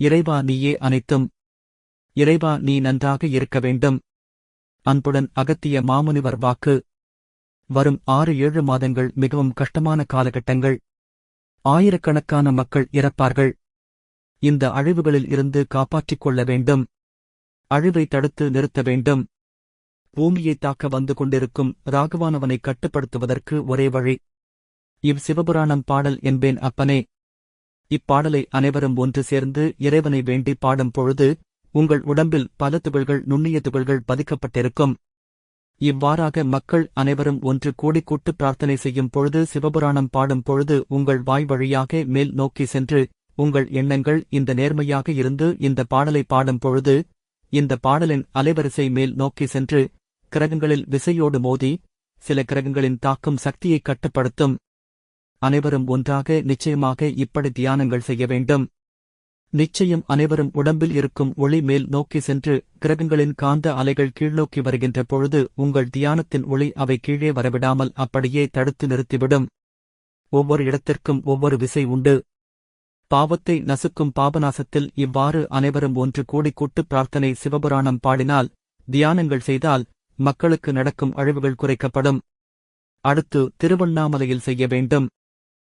இறைவா நீயே அனைத்தும். இறைவா நீ நன்றாக இருக்க வேண்டும். அன்புடன் அகத்திய மாமுனிவர் வாக்கு. வரும் ஆறு ஏழு மாதங்கள் மிகவும் கஷ்டமான காலகட்டங்கள். ஆயிரக்கணக்கான மக்கள் இறப்பார்கள். இந்த அழிவுகளில் இருந்து காப்பாற்றிக் கொள்ள வேண்டும். அழிவை தடுத்து நிறுத்த வேண்டும். பூமியை தாக்க வந்து கொண்டிருக்கும் ராகவானவனை கட்டுப்படுத்துவதற்கு ஒரே வழி. இவ் சிவபுராணம் பாடல் என்பேன் அப்பனே. இப்பாடலை அனைவரும் ஒன்று சேர்ந்து இறைவனை வேண்டி பாடும் பொழுது உங்கள் உடம்பில் பல துகள்கள் நுண்ணிய துகள்கள் பதிக்கப்பட்டிருக்கும். இவ்வாறாக மக்கள் அனைவரும் ஒன்று கூடி கூட்டு பிரார்த்தனை செய்யும் பொழுது சிவபுராணம் பாடும் பொழுது உங்கள் வாய் வழியாக மேல் நோக்கி சென்று உங்கள் எண்ணங்கள் இந்த நேர்மையாக இருந்து இந்த பாடலை பாடும் பொழுது இந்த பாடலின் அலைவரிசை மேல் நோக்கி சென்று கிரகங்களில் விசையோடு மோதி சில கிரகங்களின் தாக்கும் சக்தியை கட்டுப்படுத்தும். அனைவரும் ஒன்றாக நிச்சயமாக இப்படி தியானங்கள் செய்ய வேண்டும். நிச்சயம் அனைவரும் உடம்பில் இருக்கும் ஒளி மேல் நோக்கி சென்று கிரகங்களின் காந்த அலைகள் கீழ்நோக்கி வருகின்ற பொழுது உங்கள் தியானத்தின் ஒளி அவை கீழே வரவிடாமல் அப்படியே தடுத்து நிறுத்திவிடும். ஒவ்வொரு இடத்திற்கும் ஒவ்வொரு விசை உண்டு. பாவத்தை நசுக்கும் பாபநாசத்தில் இவ்வாறு அனைவரும் ஒன்று கூடி கூட்டு பிரார்த்தனை சிவபுராணம் பாடினால் தியானங்கள் செய்தால் மக்களுக்கு நடக்கும் அழிவுகள் குறைக்கப்படும். அடுத்து திருவண்ணாமலையில் செய்ய வேண்டும்.